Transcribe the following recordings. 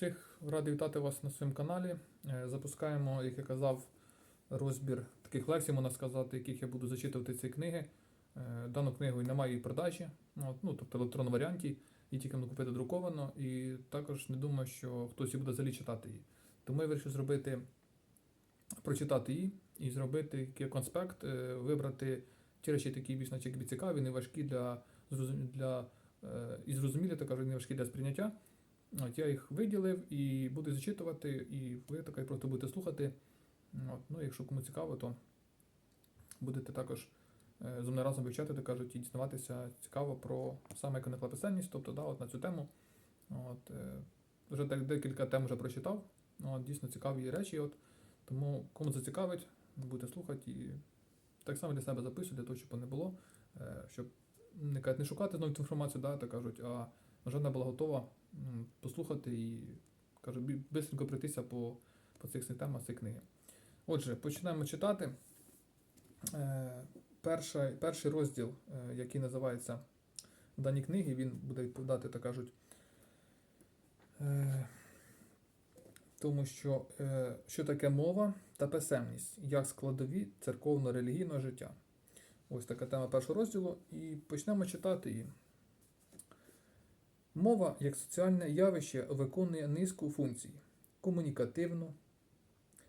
Всіх радий вітати вас на своєму каналі. Е, Запускаємо, як я казав, розбір таких лекцій, можна сказати, яких я буду зачитувати ці книги. Е, Дану книгу немає її продажі, ну, тобто в електронному варіанті, її тільки можна купити друковано, і також не думаю, що хтось і буде взагалі читати її. Тому я вирішив зробити, прочитати її і зробити конспект, е, вибрати ті речі, які більш наче цікаві, не важкі для, для і зрозумілі, так кажуть, не важкі для сприйняття. От я їх виділив і буду зачитувати, і ви таке просто будете слухати. От, ну, якщо кому цікаво, то будете також е, зі мною разом вивчати, так кажуть, і дізнаватися цікаво про саме іконоклаписальність, тобто да, от на цю тему. От, е, вже так декілька тем вже прочитав. От, дійсно цікаві речі. От, тому кому зацікавить, будете слухати і так само для себе записую, для того, щоб не було, е, щоб не шукати знову цю інформацію, да, так кажуть, а вже була готова послухати і кажу, швидко пройтися по, по цих всіх темах цієї книги. Отже, починаємо читати. Е, перший, перший розділ, е, який називається в даній книгі, він буде відповідати, так кажуть, е, тому що, е, що таке мова та писемність, як складові церковно-релігійного життя. Ось така тема першого розділу, і почнемо читати її. Мова як соціальне явище виконує низку функцій: комунікативну,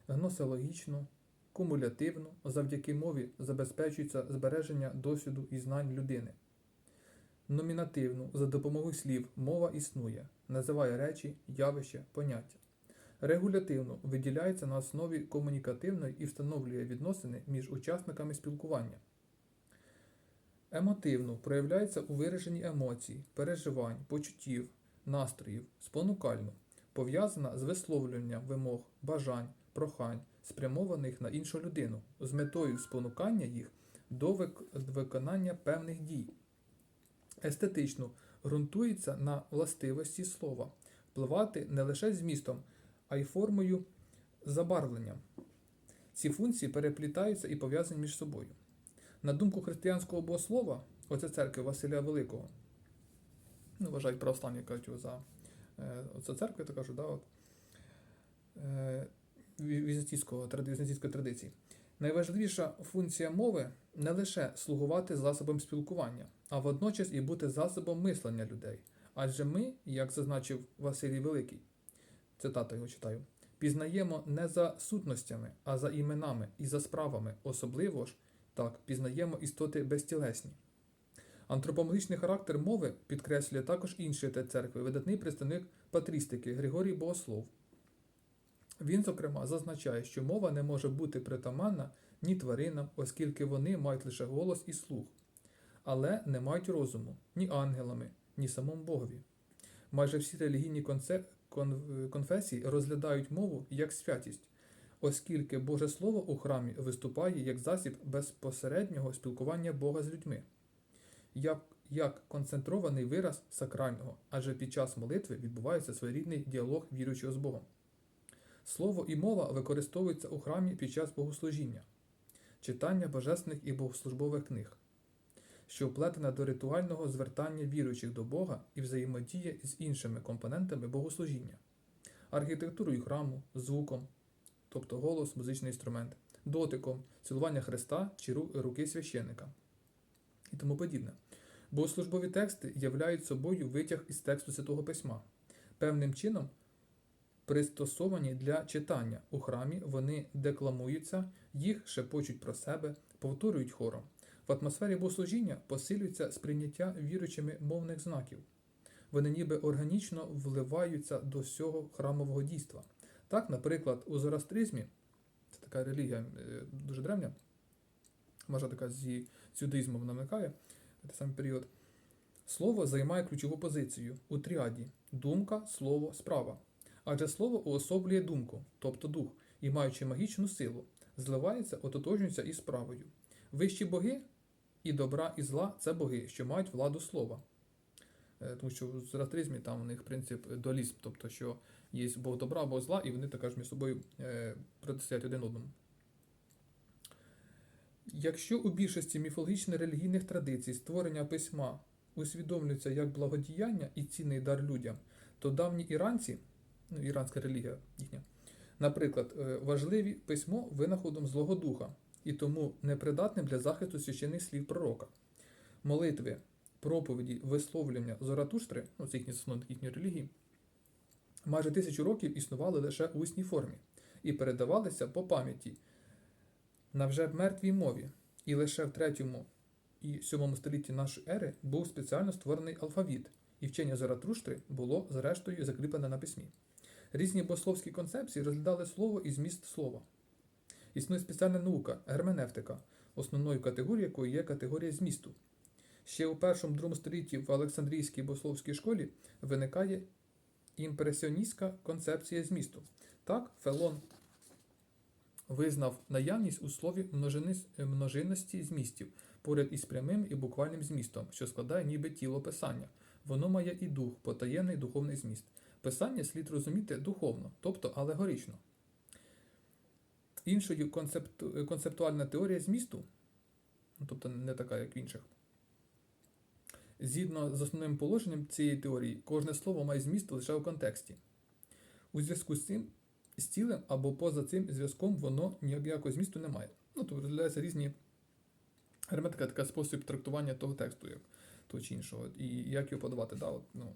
гносеологічну, кумулятивну. Завдяки мові забезпечується збереження досвіду і знань людини. Номінативну за допомогою слів мова існує, називає речі, явище, поняття. Регулятивну виділяється на основі комунікативної і встановлює відносини між учасниками спілкування. Емотивну проявляється у вираженні емоцій, переживань, почуттів, настроїв, спонукальну, пов'язана з висловлюванням вимог, бажань, прохань, спрямованих на іншу людину, з метою спонукання їх до вик- виконання певних дій. Естетично ґрунтується на властивості слова, впливати не лише змістом, а й формою забарвленням. Ці функції переплітаються і пов'язані між собою. На думку християнського богослова, оце церкви Василя Великого, ну, вважають православні кажуть його за е, оце церкви, то кажуть, да, от, е, візантійського, візантійської традиції. Найважливіша функція мови не лише слугувати засобом спілкування, а водночас і бути засобом мислення людей. Адже ми, як зазначив Василій Великий, цитата його читаю, пізнаємо не за сутностями, а за іменами і за справами, особливо ж так, пізнаємо істоти безтілесні. Антропологічний характер мови підкреслює також інший отець церкви, видатний представник патрістики Григорій Богослов. Він, зокрема, зазначає, що мова не може бути притаманна ні тваринам, оскільки вони мають лише голос і слух, але не мають розуму ні ангелами, ні самому Богові. Майже всі релігійні конце- конфесії розглядають мову як святість, оскільки Боже Слово у храмі виступає як засіб безпосереднього спілкування Бога з людьми, як, як концентрований вираз сакрального, адже під час молитви відбувається своєрідний діалог віруючого з Богом. Слово і мова використовуються у храмі під час богослужіння, читання божественних і богослужбових книг, що вплетена до ритуального звертання віруючих до Бога і взаємодія з іншими компонентами богослужіння, архітектурою храму, звуком, тобто голос, музичний інструмент, дотиком, цілування Христа чи руки священника і тому подібне. Богослужбові тексти являють собою витяг із тексту Святого Письма. Певним чином пристосовані для читання у храмі, вони декламуються, їх шепочуть про себе, повторюють хором. В атмосфері богослужіння посилюється сприйняття віруючими мовних знаків. Вони ніби органічно вливаються до всього храмового дійства. Так, наприклад, у зороастризмі, це така релігія е, дуже древня, може така зі юдаїзмом намикає, той самий період. Слово займає ключову позицію у тріаді думка, слово, справа. Адже слово уособлює думку, тобто дух, і маючи магічну силу, зливається, ототожнюється із справою. Вищі боги і добра, і зла це боги, що мають владу слова. Е, Тому що в зороастризмі там у них принцип дуалізм, тобто, що є Бог добра, Бог зла, і вони також між собою е, протистоять один одному. Якщо у більшості міфологічно-релігійних традицій створення письма усвідомлюється як благодіяння і цінний дар людям, то давні іранці ну, іранська релігія їхня. Наприклад, е, важливі письмо винаходом Злого Духа і тому непридатним для захисту священних слів пророка. Молитви, проповіді, висловлювання Зоратуштри, ну це їхні їхньої релігії, майже тисячу років існували лише у усній формі і передавалися по пам'яті на вже мертвій мові. І лише в третьому і сьомому столітті нашої ери був спеціально створений алфавіт, і вчення Заратруштри було зрештою закріплене на письмі. Різні богословські концепції розглядали слово і зміст слова. Існує спеціальна наука герменевтика, основною категорією якої є категорія змісту. Ще у першому-другому столітті в Олександрійській богословській школі виникає імпресіоністська концепція змісту. Так, Фелон визнав наявність у слові множинності змістів поряд із прямим і буквальним змістом, що складає ніби тіло писання. Воно має і дух, потаєнний духовний зміст. Писання слід розуміти духовно, тобто алегорично. Іншою концепту- концептуальна теорія змісту, ну, тобто не така, як в інших. Згідно з основним положенням цієї теорії, кожне слово має зміст лише у контексті. У зв'язку з цим з цілим або поза цим зв'язком воно ніякого змісту не має. Ну, тобто розглядаються різні герметика, така спосіб трактування того тексту, як того чи іншого, і як його подавати. Да, от, ну,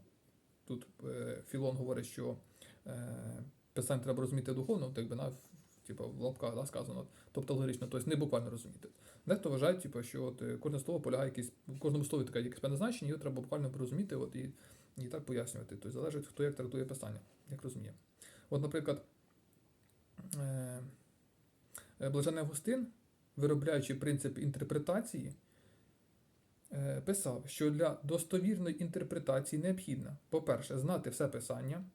тут е, Філон говорить, що е, писання треба розуміти духовно, так би на типу, в лапках да, сказано, тобто логічно, тобто не буквально розуміти. Дехто вважає, типу, що от, е, кожне слово полягає якесь, в кожному слові таке якесь певне значення, його треба буквально порозуміти от, і, і так пояснювати. Тобто залежить, хто як трактує писання, як розуміє. От, наприклад, е, е, Блажений Августин, виробляючи принцип інтерпретації, писав, що для достовірної інтерпретації необхідно, по-перше, знати все писання,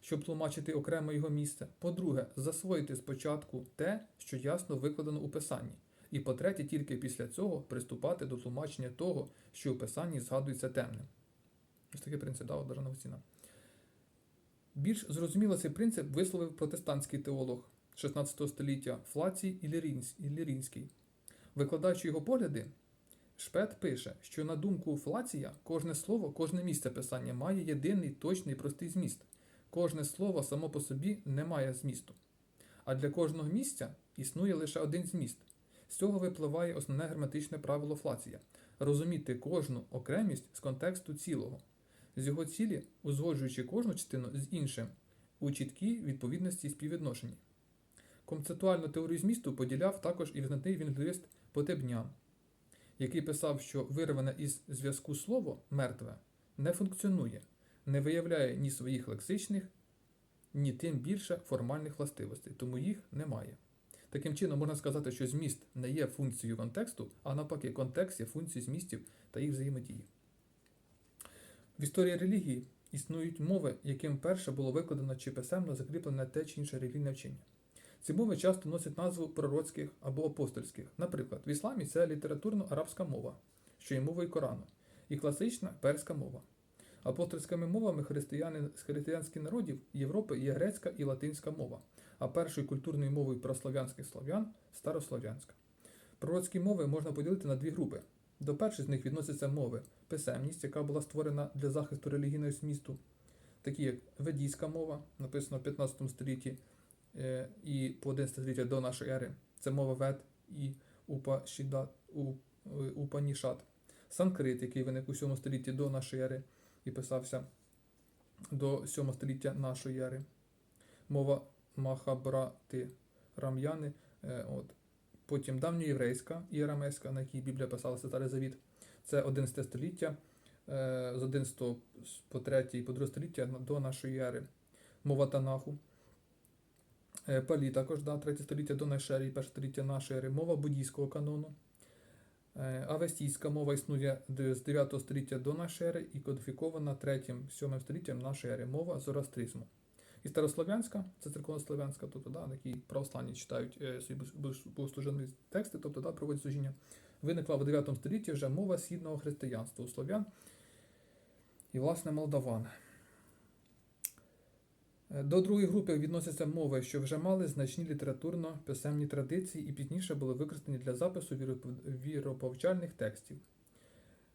щоб тлумачити окремо його місце. По-друге, засвоїти спочатку те, що ясно викладено у писанні. І по-третє, тільки після цього приступати до тлумачення того, що у писанні згадується темним. Ось такий принцип дав Блаженого Августина. Більш зрозуміло цей принцип висловив протестантський теолог 16 століття Флацій Іллірінсь- Іллірінський. Викладаючи його погляди, Шпет пише, що на думку Флація кожне слово, кожне місце писання має єдиний точний простий зміст. Кожне слово само по собі не має змісту. А для кожного місця існує лише один зміст. З цього випливає основне граматичне правило Флація розуміти кожну окремість з контексту цілого, з його цілі, узгоджуючи кожну частину з іншим у чіткій відповідності співвідношенні. Концептуальну теорію змісту поділяв також і визнаний вінгвіст Потебнян, який писав, що вирване із зв'язку слово мертве не функціонує, не виявляє ні своїх лексичних, ні тим більше формальних властивостей, тому їх немає. Таким чином, можна сказати, що зміст не є функцією контексту, а навпаки, контекст є функцією змістів та їх взаємодії. В історії релігії існують мови, яким перше було викладено чи писемно закріплене те чи інше релігійне вчення. Ці мови часто носять назву пророцьких або апостольських. Наприклад, в ісламі це літературно-арабська мова, що є мовою Корану, і класична перська мова. Апостольськими мовами християни з християнських народів Європи є грецька і латинська мова, а першою культурною мовою прослав'янських слав'ян старослов'янська. Пророцькі мови можна поділити на дві групи. До першої з них відносяться мови писемність, яка була створена для захисту релігійного змісту, такі як ведійська мова, написана в 15 столітті е, і по 11 століття до нашої ери. Це мова вед і Упашідат, е, Упанішат. Санкрит, який виник у 7 столітті до нашої ери і писався до 7 століття нашої ери. Мова Махабрати Рам'яни. е, От. Потім давньоєврейська і арамейська, на якій Біблія писалася Старий Завіт. Це 11 століття, е, з 11 по 3 і по 2 століття до нашої ери. Мова Танаху. Е, Палі також, да, 3 століття до нашої ери 1 століття нашої ери. Мова буддійського канону. Авестійська мова існує з 9 століття до нашої ери і кодифікована 3-7 століттям нашої ери. Мова зороастризму. І старослов'янська, це церковнослов'янська, тобто, да, на якій православні читають е, свої бос- тексти, тобто да, проводять служіння. Виникла в 9 столітті вже мова східного християнства у слов'ян і, власне, молдаван. Е, До другої групи відносяться мови, що вже мали значні літературно-писемні традиції і пізніше були використані для запису віроповчальних текстів.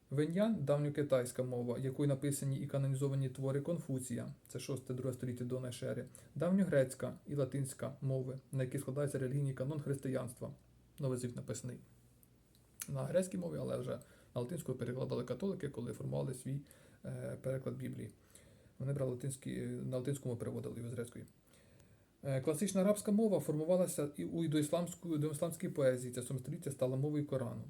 Веньян давньокитайська мова, якою написані і канонізовані твори Конфуція, це 6-2 століття до нашої давньогрецька і латинська мови, на які складається релігійний канон християнства. Новий звіт написаний на грецькій мові, але вже на латинську перекладали католики, коли формували свій е, переклад Біблії. Вони брали латинські, на латинському переводили його з грецької. Е, Класична арабська мова формувалася і у доісламської доісламській поезії. Це 7 століття стала мовою Корану.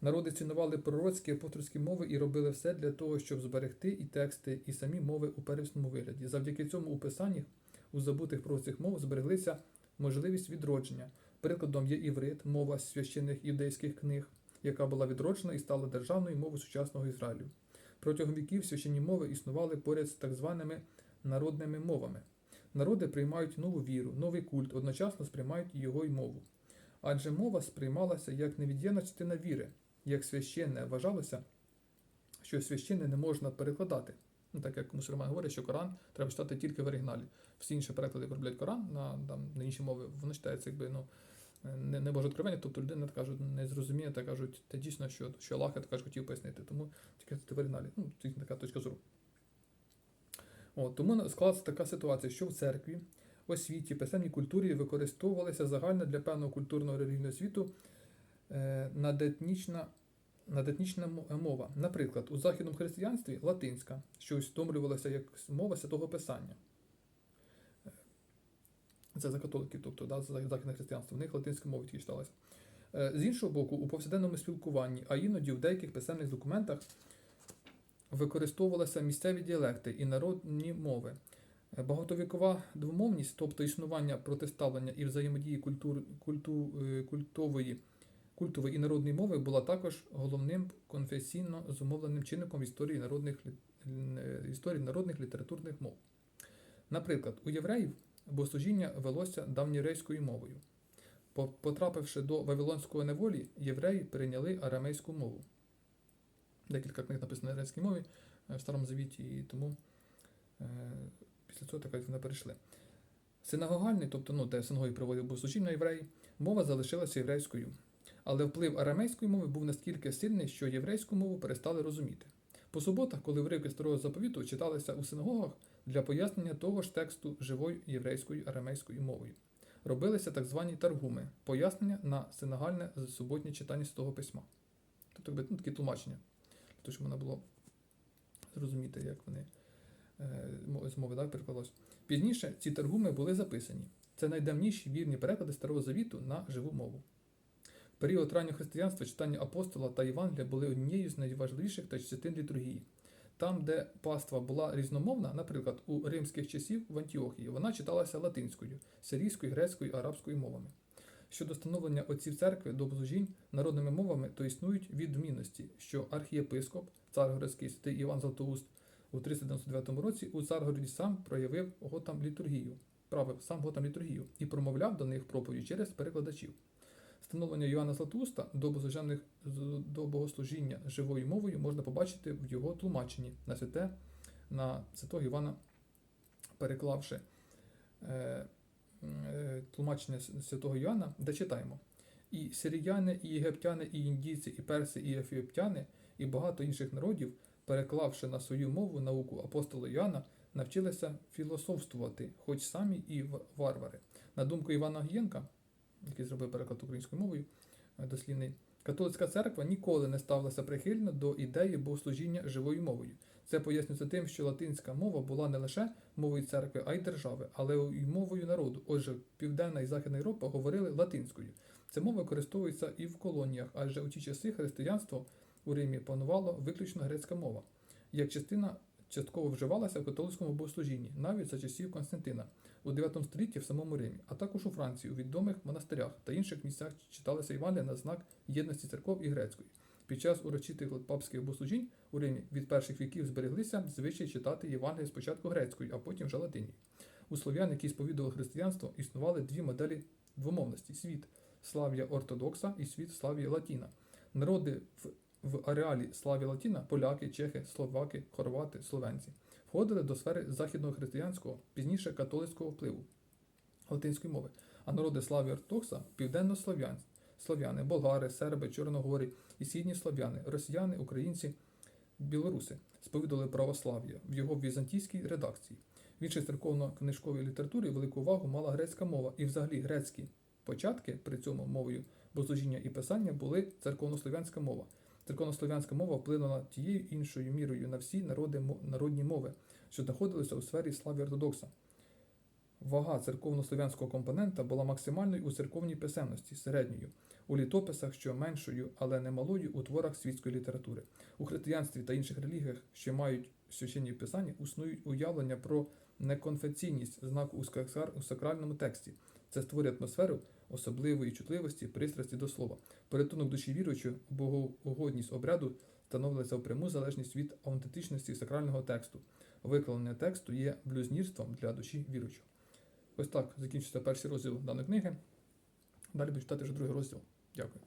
Народи цінували пророцькі апостольські мови і робили все для того, щоб зберегти і тексти, і самі мови у первісному вигляді. Завдяки цьому у писаннях у забутих пророцьких мов збереглися можливість відродження. Прикладом є іврит, мова священних юдейських книг, яка була відроджена і стала державною мовою сучасного Ізраїлю. Протягом віків священні мови існували поряд з так званими народними мовами. Народи приймають нову віру, новий культ, одночасно сприймають його й мову. Адже мова сприймалася як невід'ємна частина віри, як священне вважалося, що священне не можна перекладати. Ну, так як мусульмани говорять, що Коран треба читати тільки в оригіналі. Всі інші переклади роблять Коран на, там, на інші мови, воно читається якби ну, не, не Боже откровення, тобто людина так кажуть, не зрозуміє, так кажуть, те дійсно, що, що Аллах я так хотів пояснити. Тому тільки в оригіналі. Ну, така точка зору. От, тому склалася така ситуація, що в церкві, освіті, писемній культурі використовувалася загальна для певного культурного релігійного світу е, надетнічна, надетнічна мова. Наприклад, у західному християнстві латинська, що усвідомлювалася як мова святого Писання. Е, Це за католиків, тобто да, за західне християнство. В них латинська мова тільки читалася. Е, З іншого боку, у повсякденному спілкуванні, а іноді в деяких писемних документах використовувалися місцеві діалекти і народні мови. Багатовікова двомовність, тобто існування протиставлення і взаємодії культур, культу, е, культової, культової і народної мови була також головним конфесійно зумовленим чинником історії народних, е, історії народних літературних мов. Наприклад, у євреїв богослужіння велося давньоєврейською мовою. Потрапивши до Вавилонської неволі, євреї прийняли арамейську мову. Декілька книг написано на арамейській мові е, в Старому Завіті, і тому після цього так вони перейшли. Синагогальний, тобто ну, де синагоги проводив богослужіння євреї, мова залишилася єврейською. Але вплив арамейської мови був настільки сильний, що єврейську мову перестали розуміти. По суботах, коли уривки старого заповіту читалися у синагогах для пояснення того ж тексту живою єврейською арамейською мовою. Робилися так звані таргуми, пояснення на синагальне суботнє читання Святого Письма. Тобто ну, такі тлумачення, того, щоб можна було зрозуміти, як вони з мови так, перекладалось. Пізніше ці таргуми були записані. Це найдавніші вірні переклади Старого Завіту на живу мову. В період раннього християнства читання апостола та Євангелія були однією з найважливіших та частин літургії. Там, де паства була різномовна, наприклад, у римських часів в Антіохії, вона читалася латинською, сирійською, грецькою, арабською мовами. Щодо становлення отців церкви до богослужінь народними мовами, то існують відмінності, що архієпископ, царгородський святий Іван Златоуст у 399 році у Царгороді сам проявив готам літургію, правив сам готам літургію і промовляв до них проповіді через перекладачів. Встановлення Йоанна Златоуста до до богослужіння живою мовою можна побачити в його тлумаченні на святе на святого Івана, переклавши е, е, тлумачення святого Йоанна, де читаємо. І сиріяни, і єгиптяни, і індійці, і перси, і ефіоптяни, і багато інших народів, переклавши на свою мову науку апостола Йоанна, навчилися філософствувати, хоч самі і варвари. На думку Івана Гієнка, який зробив переклад українською мовою, е, дослівний, католицька церква ніколи не ставилася прихильно до ідеї богослужіння живою мовою. Це пояснюється тим, що латинська мова була не лише мовою церкви, а й держави, але й мовою народу. Отже, Південна і Західна Європа говорили латинською. Ця мова використовується і в колоніях, адже у ті часи християнство у Римі панувало виключно грецька мова, як частина частково вживалася в католицькому богослужінні, навіть за часів Константина у 9 столітті в самому Римі, а також у Франції, у відомих монастирях та інших місцях читалися Євангелія на знак єдності церков і грецької. Під час урочитих папських богослужінь у Римі від перших віків збереглися звичай читати Євангелія спочатку грецькою, а потім вже латинію. У слов'ян, які сповідували християнство, існували дві моделі двомовності: світ Славія Ортодокса і світ Славія Латіна. Народи в, в ареалі Славія Латіна поляки, чехи, словаки, хорвати, словенці входили до сфери західного християнського, пізніше католицького впливу латинської мови, а народи Славії Ортодокса південно-слов'ян, слов'яни, болгари, серби, чорногорі і східні слов'яни, росіяни, українці, білоруси сповідали православ'я в його візантійській редакції. В іншій церковно-книжковій літературі велику увагу мала грецька мова, і взагалі грецькі початки при цьому мовою богослужіння і писання були церковнослов'янська мова. Церковнослов'янська мова вплинула тією іншою мірою на всі народи, народні мови, що знаходилися у сфері слави ортодокса. Вага церковнослов'янського компонента була максимальною у церковній писемності, середньою, у літописах, що меншою, але не малою у творах світської літератури. У християнстві та інших релігіях, що мають священні писання, існують уявлення про неконфесійність знаку у сакральному тексті. Це створює атмосферу особливої чутливості, пристрасті до слова. Порятунок душі віруючої, богоугодність обряду становилися в пряму залежність від аутентичності сакрального тексту. Викладення тексту є блюзнірством для душі віруючого. Ось так закінчиться перший розділ даної книги. Далі буду читати вже другий розділ. Дякую.